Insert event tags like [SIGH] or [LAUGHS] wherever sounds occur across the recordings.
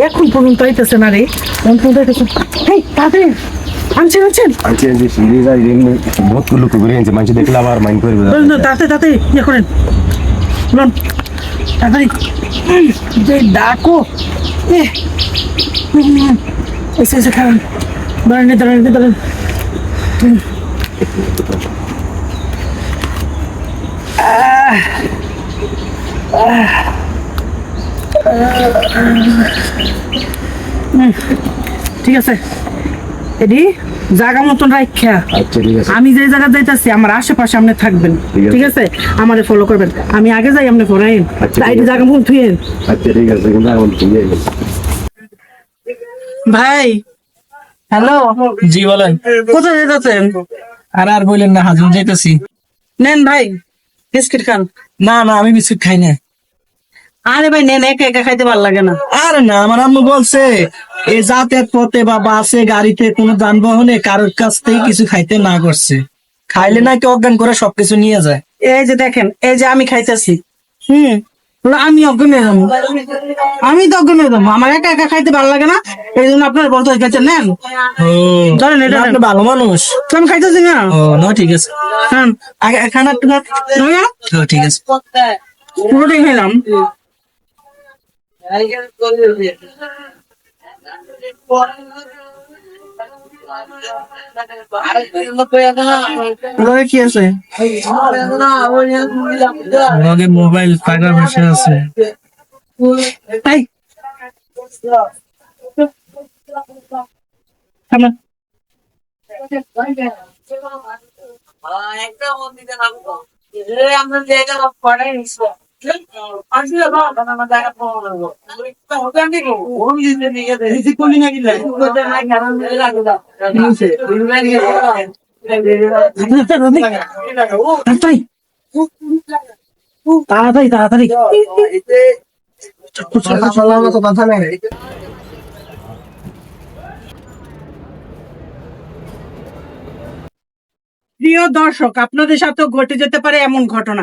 এখন পর্যন্ত আইতেছে না রে। পর্যন্ত আইতেছে হেই তাড়াতাড়ি। আনছেন আনছেন। আনছি আনছি সিরিজ আর এমনি বহুতগুলো করে আনছি। মানুষ দেখলে আবার মাইন্ড করবে ধরুন তো, তাড়াতাড়ি তাড়াতাড়ি ইয়ে করেন। বলুন তাড়াতাড়ি। যে ডাকো। এ, এসে এসে খাবেন। দাঁড়ান দাঁড়ান দাঁড়ান। আহ, ঠিক আছে। এডি জায়গা মতন রাখা আচ্ছা ঠিক আছে। আমি যে জায়গা যাইতাছি আমার আশেপাশে আপনি থাকবেন। ঠিক আছে। আমারে ফলো করবেন। আমি আগে যাই আপনি ফরাইন আচ্ছা। জায়গা মতন থুয়েন আচ্ছা ঠিক আছে ভাই হ্যালো? জি বলেন। কোথায় যেতেছেন আর আর বললেন না হাজুম যাইতেছি। নেন ভাই বিস্কিট খান। না না আমি বিস্কুট খাই না আরে ভাই নেন একা একা খাইতে ভালো লাগে না। আরে না আমার আম্মু বলছে এই যাতায়াত পথে বা বাসে গাড়িতে কোনো যানবাহনে কারোর কাছ থেকে কিছু খাইতে না করছে। খাইলে নাকি অজ্ঞান করে সবকিছু নিয়ে যায়। এই যে দেখেন এই যে আমি খাইতেছি। হুম আমি অজ্ঞান হয়ে যাব। আমি তো অজ্ঞান হয়ে যাব। আমার একা একা খাইতে ভালো লাগে না। এই জন্য আপনার বলতে গেছে নেন। ধরেন এটা আপনি ভালো মানুষ। তো আমি খাইতেছি না? ও না ঠিক আছে। আগে খানা ও, ঠিক আছে। পুরোটাই খাইলাম। কি আছে? লগে মোবাইল টাকা পয়সা আছে। এই। থামেন। তাড়াতাড়ি [LAUGHS] তাড়াতাড়ি তাড়াতাড়ি। কথা নেই। প্রিয় দর্শক, আপনাদের সাথেও ঘটে যেতে পারে এমন ঘটনা।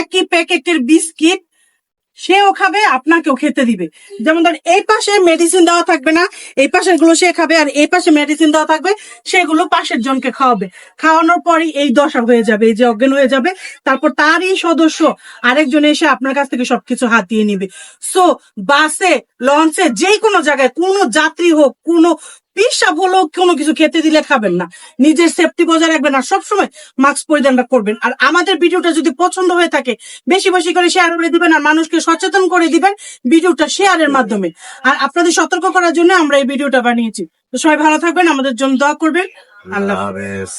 একই প্যাকেটের বিস্কিট, সেও খাবে, আপনাকেও খেতে দিবে। যেমন ধর, এই পাশে মেডিসিন দেওয়া থাকবে না, এই পাশেরগুলো সে খাবে, আর এই পাশে মেডিসিন দেওয়া থাকবে, সেগুলো পাশের জনকে খাওয়াবে। খাওয়ানোর পরই এই দশা হয়ে যাবে, এই যে অজ্ঞান হয়ে যাবে। তারপর তারই সদস্য আরেকজন এসে আপনার কাছ থেকে সবকিছু হাতিয়ে নিবে। সো বাসে, লঞ্চে যে কোনো জায়গায়, কোনো যাত্রী হোক, কোনো পিসাব হলো কোনো কিছু খেতে দিলে খাবেন না। নিজের সেফটি বজায় রাখবেন আর সবসময় মাস্ক পরিধান করবেন। আর আমাদের ভিডিওটা যদি পছন্দ হয়ে থাকে, বেশি বেশি করে শেয়ার করে দিবেন আর মানুষকে সচেতন করে দিবেন ভিডিওটা শেয়ারের মাধ্যমে। আর আপনাদের সতর্ক করার জন্য আমরা এই ভিডিওটা বানিয়েছি। তো সবাই ভালো থাকবেন, আমাদের জন্য দোয়া করবেন। আল্লাহ। হাফেজ।